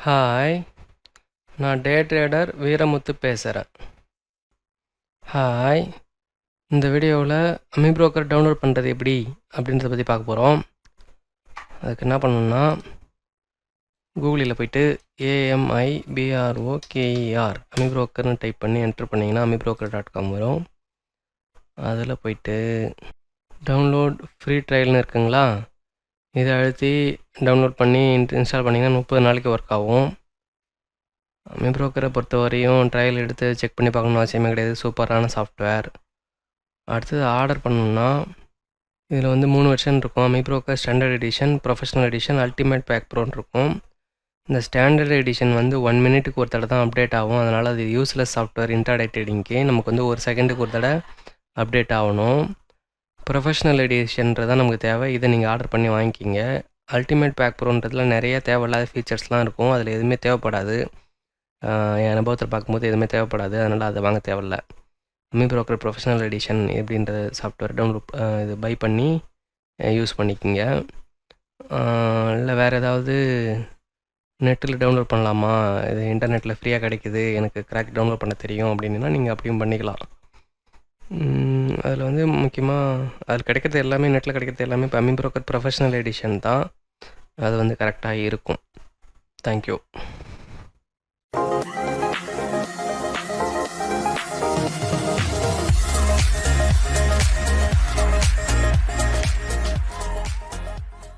Hi நான் டே trader Veeramuthu பேசுகிறேன் hi இந்த வீடியோவில் அமி புரோக்கர் டவுன்லோட் பண்ணுறது எப்படி அப்படின்றத பற்றி பார்க்க போகிறோம் அதுக்கு என்ன பண்ணணும்னா கூகுளில் போயிட்டு ஏஎம்ஐ பிஆர்ஓ கேஇஆர் அமி புரோக்கர்னு டைப் பண்ணி என்ட்ரு பண்ணிங்கன்னா அமி புரோக்கர் டாட் காம் வரும். அதில் போயிட்டு டவுன்லோட் ஃப்ரீ ட்ரையல்னு இருக்குங்களா? இதை அழுத்தி டவுன்லோட் பண்ணி இன்ஸ்டால் பண்ணிங்கன்னா முப்பது நாளைக்கு ஒர்க் ஆகும். அமி ப்ரோக்கரை பொறுத்த வரையும் ட்ரையல் எடுத்து செக் பண்ணி பார்க்கணும்னு அவசியமே கிடையாது. சூப்பரான சாஃப்ட்வேர் அடுத்தது ஆர்டர் பண்ணணும்னா இதில் வந்து மூணு வெர்ஷன் இருக்கும். AmiBroker standard edition professional edition ultimate pack ப்ரோன்னு இருக்கும். இந்த ஸ்டாண்டர்ட் எடிஷன் வந்து ஒன் மினிட்டுக்கு ஒரு தடவை தான் அப்டேட் ஆகும். அதனால் அது யூஸ்லெஸ் சாஃப்ட்வேர் இன்டர்டே ட்ரேடிங்க்கு நமக்கு வந்து ஒரு செகண்டுக்கு ஒரு தடவை அப்டேட் ஆகணும். ப்ரொஃபஷ்னல் எடிஷன்றது தான் நமக்கு தேவை. இதை நீங்கள் ஆர்டர் பண்ணி வாங்கிக்கிங்க. அல்டிமேட் பேக் ப்ரோன்றதுல நிறைய தேவையில்லாத ஃபீச்சர்ஸ்லாம் இருக்கும். அதில் எதுவுமே தேவைப்படாது. என் அனுபவத்தில் பார்க்கும்போது எதுவுமே தேவைப்படாது. அதனால் அதை வாங்க தேவையில்ல. அமி ப்ரோக்கர் ப்ரொஃபஷனல் எடிஷன் எப்படின்ற சாஃப்ட்வேர் டவுன்லோட் இது பை பண்ணி யூஸ் பண்ணிக்கிங்க. இல்லை வேறு ஏதாவது நெட்டில் டவுன்லோட் பண்ணலாமா? இது இன்டர்நெட்டில் ஃப்ரீயாக கிடைக்குது. எனக்கு கிராக் டவுன்லோட் பண்ண தெரியும் அப்படின்னா நீங்கள் அப்படியும் பண்ணிக்கலாம். அதில் வந்து முக்கியமாக அதில் கிடைக்கிறது எல்லாமே நெட்டில் கிடைக்கிறது எல்லாமே இப்போ அமி ப்ரோக்கர் ப்ரொஃபஷனல் எடிஷன் தான். அது வந்து கரெக்டாக இருக்கும். தேங்க்யூ